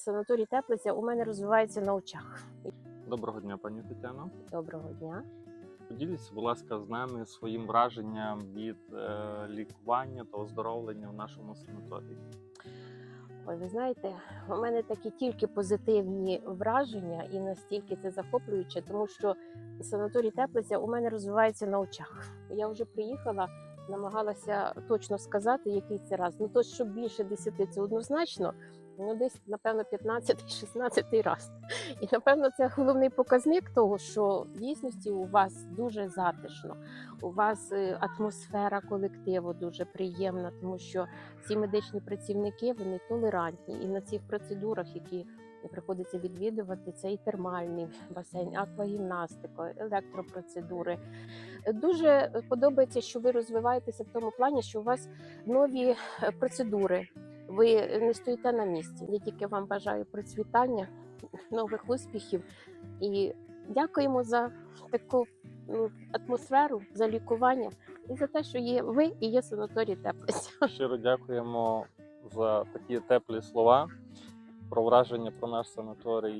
санаторій Теплиця у мене розвивається на очах. Доброго дня, пані Тетяно. Доброго дня. Поділіться, будь ласка, з нами своїм враженням від е, лікування та оздоровлення в нашому санаторії. Ой, ви знаєте, у мене такі тільки позитивні враження, і настільки це захоплююче, тому що санаторій Теплиця у мене розвивається на очах. Я вже приїхала, намагалася точно сказати, який це раз. Ну то, що більше 10 це однозначно. Ну, десь, напевно, 15-16 раз. І напевно це головний показник того, що в дійсності у вас дуже затишно, у вас е, атмосфера колективу дуже приємна, тому що ці медичні працівники вони толерантні і на цих процедурах, які приходиться відвідувати, це і термальний басейн, аквагімнастика, електропроцедури. Дуже подобається, що ви розвиваєтеся в тому плані, що у вас нові е, процедури. Ви не стоїте на місці. Я тільки вам бажаю процвітання, нових успіхів і дякуємо за таку м, атмосферу, за лікування і за те, що є ви і є санаторій Теплиця. Щиро дякуємо за такі теплі слова про враження про наш санаторій